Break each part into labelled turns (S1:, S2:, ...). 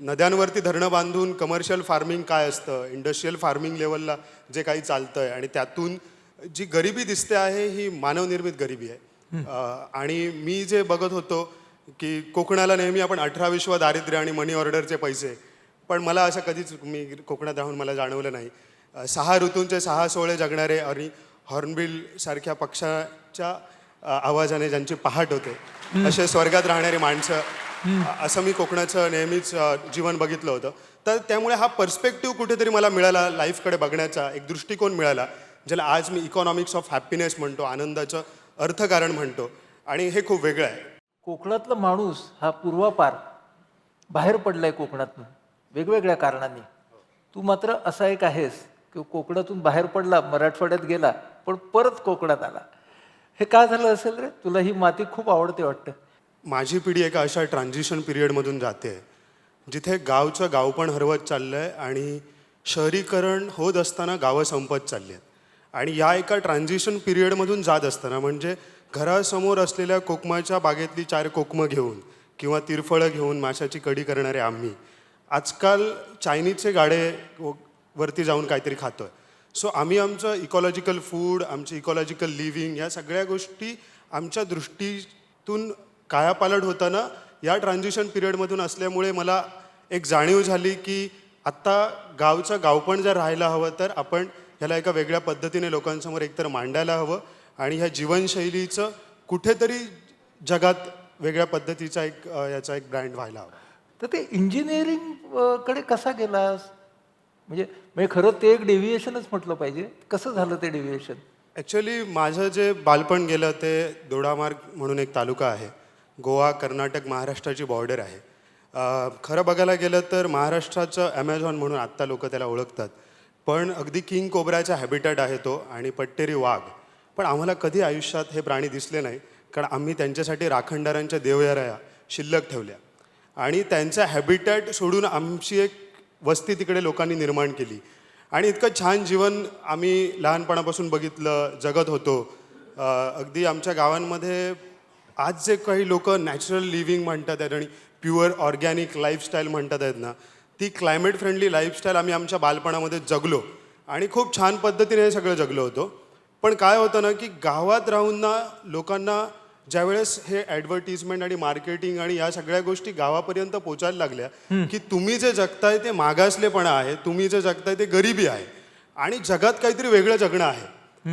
S1: नद्यांवरती धरणं बांधून commercial farming काय असतं? इंडस्ट्रीयल फार्मिंग लेवलला जे काही चालतं आहे आणि त्यातून जी गरिबी दिसते आहे ही मानवनिर्मित गरिबी आहे. आणि मी जे बघत होतो की कोकणाला नेहमी आपण अठरा विश्व दारिद्र्य आणि मनी ऑर्डरचे पैसे पण मला असं कधीच मी कोकणात राहून मला जाणवलं नाही. सहा ऋतूंचे सहा सोहळे जगणारे आणि हॉर्नबिल सारख्या पक्षाच्या आवाजाने ज्यांची पहाट होते असे स्वर्गात राहणारी माणसं असं मी कोकणाचं नेहमीच जीवन बघितलं होतं. तर त्यामुळे हा पर्स्पेक्टिव्ह कुठेतरी मला मिळाला लाईफकडे बघण्याचा एक दृष्टिकोन मिळाला ज्याला आज मी इकॉनॉमिक्स ऑफ हॅपीनेस म्हणतो आनंदाचं अर्थकारण म्हणतो. आणि हे खूप वेगळं आहे.
S2: कोकणातला माणूस हा पूर्वापार बाहेर पडलाय कोकणातून वेगवेगळ्या कारणांनी. तू मात्र असा एक आहेस की कोकणातून बाहेर पडला मराठवाड्यात गेला पण परत कोकणात आला. हे का झालं असेल रे? तुला ही माती खूप आवडते वाटतं.
S1: माझी पिढी एका अशा ट्रान्झिशन पिरियडमधून जाते जिथे गावचं गाव पण हरवत चाललं आहे आणि शहरीकरण होत असताना गावं संपत चालली आहेत आणि या एका ट्रान्झिशन पिरियडमधून जात असताना म्हणजे घरासमोर असलेल्या कोकमाच्या बागेतली चार कोकमं घेऊन किंवा तिरफळं घेऊन माशाची कडी करणारे आम्ही आजकाल चायनीजचे गाडे वरती जाऊन काहीतरी खातो आहे सो आम्ही आमचं इकॉलॉजिकल फूड आमची इकॉलॉजिकल लिव्हिंग या सगळ्या गोष्टी आमच्या दृष्टीतून कायापालट होताना या ट्रान्झिशन पिरियडमधून असल्यामुळे मला एक जाणीव झाली की आत्ता गावचं गावपण जर राहायला हवं तर आपण ह्याला एका वेगळ्या पद्धतीने लोकांसमोर एकतर मांडायला हवं आणि ह्या जीवनशैलीचं कुठेतरी जगात वेगळ्या पद्धतीचा एक याचा एक ब्रँड व्हायला हवा.
S2: तर ते इंजिनिअरिंगकडे कसा गेलास? म्हणजे म्हणजे खरं ते एक डेव्हिएशनच म्हटलं पाहिजे. कसं झालं ते डेव्हिएशन
S1: ॲक्च्युली माझं जे बालपण गेलं ते दोडामार्ग म्हणून एक तालुका आहे. गोवा कर्नाटक महाराष्ट्राची बॉर्डर आहे. खरं बघायला गेलं तर महाराष्ट्राचं ॲमेझॉन म्हणून आत्ता लोक त्याला ओळखतात. पण अगदी किंग कोबराचा हॅबिटॅट आहे तो आणि पट्टेरी वाघ. पण आम्हाला कधी आयुष्यात हे प्राणी दिसले नाही कारण आम्ही त्यांच्यासाठी राखणदारांच्या देवयाराया शिल्लक ठेवल्या. आणि त्यांचा हॅबिटॅट सोडून आमची एक वस्ती तिकडे लोकांनी निर्माण केली. आणि इतकं छान जीवन आम्ही लहानपणापासून बघितलं जगत होतो. अगदी आमच्या गावांमध्ये आज जे काही लोक नॅचरल लिव्हिंग म्हणतात आहेत आणि प्युअर ऑर्गॅनिक लाईफस्टाईल म्हणतात आहेत ना ती क्लायमेट फ्रेंडली लाईफस्टाईल आम्ही आमच्या बालपणामध्ये जगलो. आणि खूप छान पद्धतीने हे सगळं जगलो होतो. पण काय होतं ना की गावात राहून ना लोकांना ज्यावेळेस हे ॲडव्हर्टिजमेंट आणि मार्केटिंग आणि या सगळ्या गोष्टी गावापर्यंत पोचायला लागल्या की तुम्ही जे जगताय ते मागासलेपणा आहे तुम्ही जे जगताय ते गरिबी आहे. आणि जगात काहीतरी वेगळं जगणं आहे.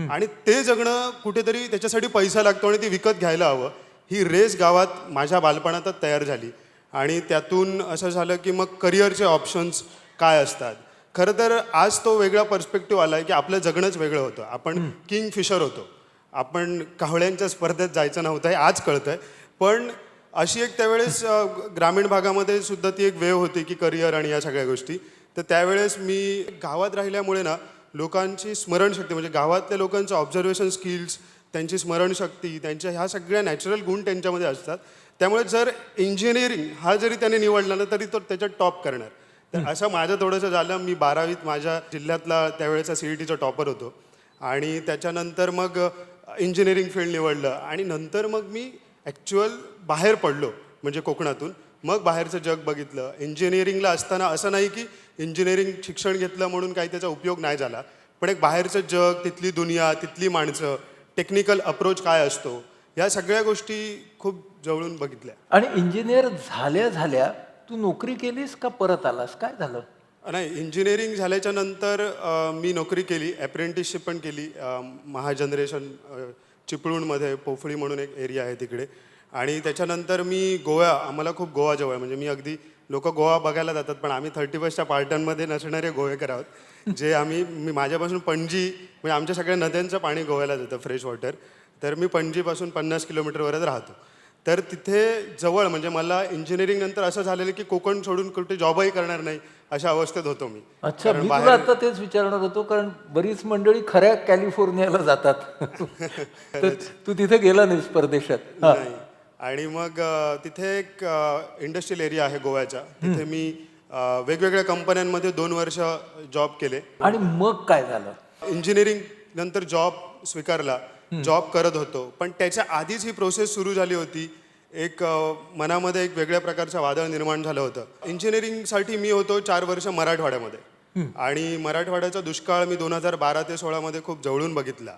S1: आणि ते जगणं कुठेतरी त्याच्यासाठी पैसा लागतो आणि ते विकत घ्यायला हवं. ही रेस गावात माझ्या बालपणातच तयार झाली. आणि त्यातून असं झालं की मग करिअरचे ऑप्शन्स काय असतात? खरं तर आज तो वेगळा पर्स्पेक्टिव्ह आला आहे की आपलं जगणंच वेगळं होतं. आपण किंग फिशर होतो. आपण कावळ्यांच्या स्पर्धेत जायचं नव्हतं हे आज कळतं आहे पण अशी एक त्यावेळेस ग्रामीण भागामध्ये सुद्धा ती एक वेव होती की करिअर आणि या सगळ्या गोष्टी. तर त्यावेळेस मी गावात राहिल्यामुळे ना लोकांची स्मरणशक्ती म्हणजे गावातल्या लोकांचं ऑब्झर्वेशन स्किल्स त्यांची स्मरणशक्ती त्यांच्या ह्या सगळ्या नॅचरल गुण त्यांच्यामध्ये असतात. त्यामुळे जर इंजिनिअरिंग हा जरी त्याने निवडला ना तरी तो त्याच्यात टॉप करणार. तर असं माझं थोडंसं झालं. मी बारावीत माझ्या जिल्ह्यातला त्यावेळेचा सी ई टीचा टॉपर होतो. आणि त्याच्यानंतर मग इंजिनिअरिंग फील्ड निवडलं. आणि नंतर मग मी ॲक्च्युअल बाहेर पडलो म्हणजे कोकणातून. मग बाहेरचं जग बघितलं. इंजिनिअरिंगला असताना असं नाही की इंजिनिअरिंग शिक्षण घेतलं म्हणून काही त्याचा उपयोग नाही झाला. पण एक बाहेरचं जग तिथली दुनिया तिथली माणसं टेक्निकल अप्रोच काय असतो या सगळ्या गोष्टी खूप जवळून बघितल्या.
S2: आणि इंजिनियर झाल्या झाल्या तू नोकरी केलीस का परत आलास? काय झालं?
S1: नाही इंजिनिअरिंग झाल्याच्यानंतर मी नोकरी केली अप्रेंटिसशिप पण केली महाजनरेशन चिपळूणमध्ये पोफळी म्हणून एक एरिया आहे तिकडे. आणि त्याच्यानंतर मी गोवा आम्हाला खूप गोवा जवळ आहे. म्हणजे मी अगदी लोक गोवा बघायला जातात पण आम्ही थर्टी फर्स्टच्या पार्ट्यांमध्ये नसणारे गोवेकर आहोत. जे आम्ही मी माझ्यापासून पणजी म्हणजे आमच्या सगळ्या नद्यांचं पाणी गोव्याला जातं फ्रेश वॉटर तर मी पणजीपासून पन्नास किलोमीटरवरच राहतो. तर तिथे जवळ म्हणजे मला इंजिनिअरिंग नंतर असं झालेलं की कोकण सोडून कुठे जॉबही करणार नाही अशा अवस्थेत होतो मी.
S2: अच्छा मी तुला आता तेच विचारणार होतो कारण बरीच मंडळी खऱ्या कॅलिफोर्नियाला जातात. तर तू तिथे गेला नाहीस परदेशात.
S1: नाही. आणि मग अ, तिथे एक इंडस्ट्रियल एरिया आहे गोव्याचा तिथे मी अ, वेगवेगळ्या कंपन्यांमध्ये दोन वर्ष जॉब केले.
S2: आणि मग काय झालं?
S1: इंजिनिअरिंग नंतर जॉब स्वीकारला. जॉब करत होतो. पण त्याच्या आधीच ही प्रोसेस सुरू झाली होती. एक अ, मनामध्ये एक वेगळ्या प्रकारचं वादळ निर्माण झालं होतं. इंजिनिअरिंगसाठी मी होतो चार वर्ष मराठवाड्यामध्ये. आणि मराठवाड्याचा दुष्काळ मी दोन हजार बारा ते सोळामध्ये खूप जवळून बघितला.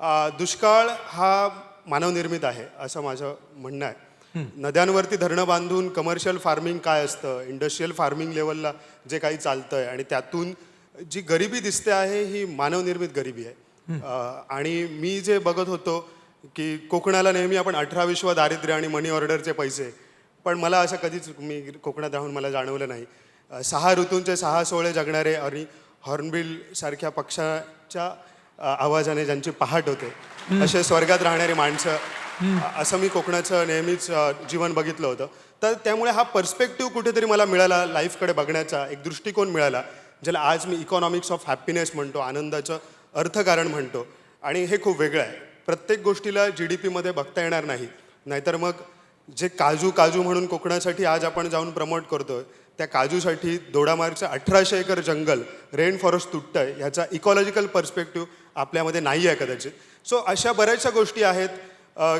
S1: अ, दुष्काळ हा मानवनिर्मित आहे असं माझं म्हणणं आहे. नद्यांवरती धरणं बांधून कमर्शियल फार्मिंग काय असतं इंडस्ट्रीयल फार्मिंग लेवलला जे काही चालतंय आणि त्यातून जी गरिबी दिसते आहे ही मानवनिर्मित गरिबी आहे. आणि मी जे बघत होतो की कोकणाला नेहमी आपण अठरा विश्व दारिद्र्य आणि मनी ऑर्डरचे पैसे पण मला असं कधीच मी कोकणात राहून मला जाणवलं नाही. सहा ऋतूंचे सहा सोहळे जगणारे आणि हॉर्नबिल सारख्या पक्षाच्या आवाजाने ज्यांची पहाट होते असे स्वर्गात राहणारी माणसं. असं मी कोकणाचं नेहमीच जीवन बघितलं होतं. तर त्यामुळे हा पर्स्पेक्टिव्ह कुठेतरी मला मिळाला लाईफकडे बघण्याचा एक दृष्टिकोन मिळाला ज्याला आज मी इकॉनॉमिक्स ऑफ हॅपीनेस म्हणतो आनंदाचं अर्थकारण म्हणतो. आणि हे खूप वेगळं आहे. प्रत्येक गोष्टीला जी डी पीमध्ये बघता येणार नाही. नाहीतर मग जे काजू काजू म्हणून कोकणासाठी आज आपण जाऊन प्रमोट करतोय त्या काजूसाठी दोडामार्गचं अठराशे एकर जंगल रेन फॉरेस्ट तुटतंय ह्याचा इकॉलॉजिकल पर्स्पेक्टिव्ह आपल्यामध्ये नाही आहे कदाचित. सो अशा बऱ्याचशा गोष्टी आहेत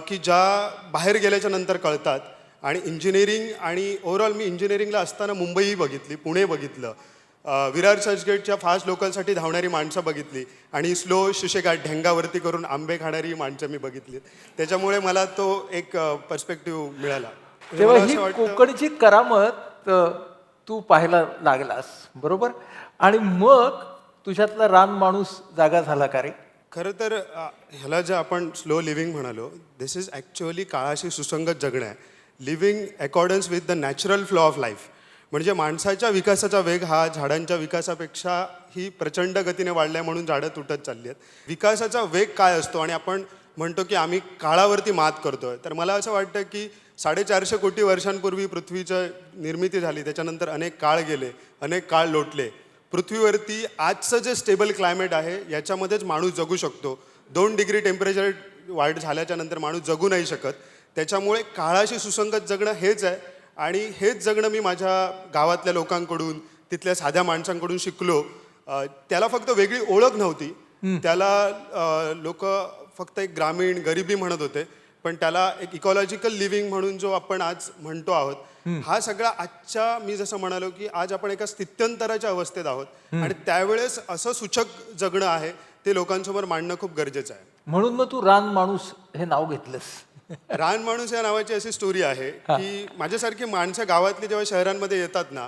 S1: की ज्या बाहेर गेल्याच्यानंतर कळतात. आणि इंजिनिअरिंग आणि ओव्हरऑल मी इंजिनिअरिंगला असताना मुंबईही बघितली पुणे बघितलं. विरार चर्चगेटच्या फास्ट लोकलसाठी धावणारी माणसं बघितली. आणि स्लो शिशेगाठ ढेंगावरती करून आंबे खाणारी माणसं मी बघितली. त्याच्यामुळे मला तो एक पर्स्पेक्टिव्ह मिळाला.
S2: कोकणची करामत तू पाहायला लागलास बरोबर? आणि मग तुझ्यातला रान माणूस जागा झाला का रे?
S1: खरं तर अ, ह्याला जे आपण स्लो लिव्हिंग म्हणालो दिस इज ॲक्च्युअली काळाशी सुसंगत जगणं आहे. Living accordance with the natural flow of life म्हणजे माणसाच्या विकासाचा वेग हा झाडांच्या विकासापेक्षा ही प्रचंड गतीने वाढलाय म्हणून झाडं तुटत चालली आहेत. विकासाचा वेग काय असतो? आणि आपण म्हणतो की आम्ही काळावरती मात करतोय. तर मला असं वाटतं की साडेचारशे कोटी वर्षांपूर्वी पृथ्वीचं निर्मिती झाली त्याच्यानंतर अनेक काळ गेले अनेक काळ लोटले. पृथ्वीवरती आजचं जे स्टेबल क्लायमेट आहे याच्यामध्येच माणूस जगू शकतो. दोन डिग्री टेम्परेचर वाढ झाल्याच्यानंतर माणूस जगू नाही शकत. त्याच्यामुळे काळाशी सुसंगत जगणं हेच आहे. आणि हेच जगणं मी माझ्या गावातल्या लोकांकडून तिथल्या साध्या माणसांकडून शिकलो. त्याला फक्त वेगळी ओळख नव्हती. त्याला लोक फक्त एक ग्रामीण गरिबी म्हणत होते. पण त्याला एक इकॉलॉजिकल लिव्हिंग म्हणून जो आपण आज म्हणतो आहोत हा सगळा आजच्या मी जसं म्हणालो की आज आपण एका स्थित्यंतराच्या अवस्थेत आहोत. आणि त्यावेळेस असं सूचक जगणं आहे ते लोकांसमोर मांडणं खूप गरजेचं आहे.
S2: म्हणून मग तू रान माणूस हे नाव घेतलंस.
S1: रान माणूस या नावाची अशी स्टोरी आहे की माझ्यासारखी माणसं गावातली जेव्हा शहरांमध्ये येतात ना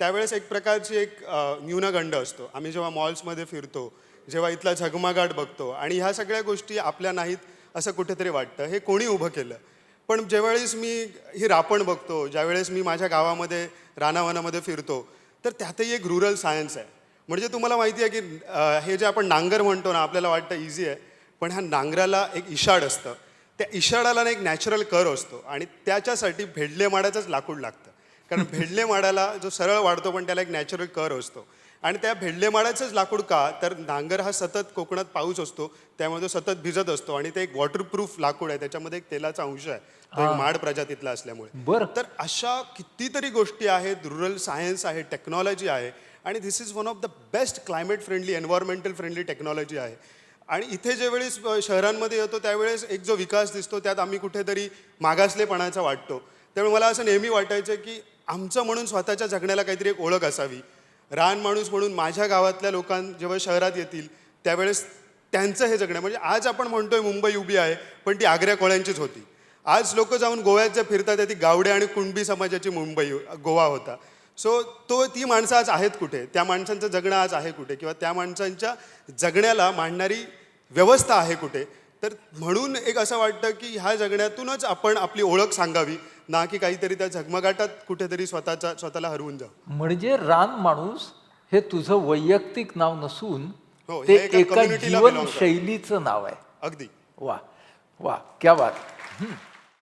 S1: त्यावेळेस एक प्रकारची एक न्यूनगंड असतो. आम्ही जेव्हा मॉल्समध्ये फिरतो जेव्हा इथला झगमगाट बघतो आणि ह्या सगळ्या गोष्टी आपल्या नाहीत असं कुठेतरी वाटतं. हे कोणी उभं केलं? पण ज्यावेळेस मी ही रापण बघतो ज्यावेळेस मी माझ्या गावामध्ये रानावनामध्ये फिरतो तर त्यातही एक रुरल सायन्स आहे. म्हणजे तुम्हाला माहिती आहे की हे जे आपण नांगर म्हणतो ना आपल्याला वाटतं इझी आहे पण ह्या नांगराला एक इशाड असतं. त्या इशाडाला ना एक नॅचरल कर असतो आणि त्याच्यासाठी भेडले माडाचंच लाकूड लागतं. कारण भेडले माडाला जो सरळ वाढतो पण त्याला एक नॅचरल कर असतो. आणि त्या भेडले माडाचंच लाकूड का? तर नांगर हा सतत कोकणात पाऊस असतो त्यामुळे तो सतत भिजत असतो आणि ते एक वॉटरप्रूफ लाकूड आहे त्याच्यामध्ये एक तेलाचा अंश आहे. तो एक माड प्रजातीतला असल्यामुळे.
S2: बरं.
S1: तर अशा कितीतरी गोष्टी आहेत रुरल सायन्स आहे टेक्नॉलॉजी आहे आणि this is one of the best climate friendly environmental friendly technology आहे. आणि इथे ज्यावेळेस शहरांमध्ये येतो त्यावेळेस एक जो विकास दिसतो त्यात आम्ही कुठेतरी मागासलेपणाचा वाटतो. त्यामुळे मला असं नेहमी वाटायचं की आमचं म्हणून स्वतःच्या जगण्याला काहीतरी एक ओळख असावी. रान माणूस म्हणून माझ्या गावातल्या लोकां जेव्हा शहरात येतील त्यावेळेस त्यांचं हे जगणं. म्हणजे आज आपण म्हणतोय मुंबई उभी आहे पण ती आग्र्या कोळ्यांचीच होती. आज लोक जाऊन गोव्यात ज्या फिरतात ती गावडे आणि कुणबी समाजाची मुंबई गोवा होता. सो तो ती माणसं आज आहेत कुठे? त्या माणसांचं जगणं आज आहे कुठे? किंवा त्या माणसांच्या जगण्याला मांडणारी व्यवस्था आहे कुठे? तर म्हणून एक असं वाटतं की ह्या जगण्यातूनच आपण आपली ओळख सांगावी. ना की काहीतरी त्या झगमगाटात कुठेतरी स्वतःचा स्वतःला हरवून जाऊ
S2: म्हणजे रान माणूस हे तुझं वैयक्तिक नाव नसून
S1: हो,
S2: ते
S1: एका
S2: एका
S1: community ला belong
S2: जीवन
S1: करतं.
S2: शैलीचं नाव आहे
S1: अगदी
S2: वा वा क्या बात हं.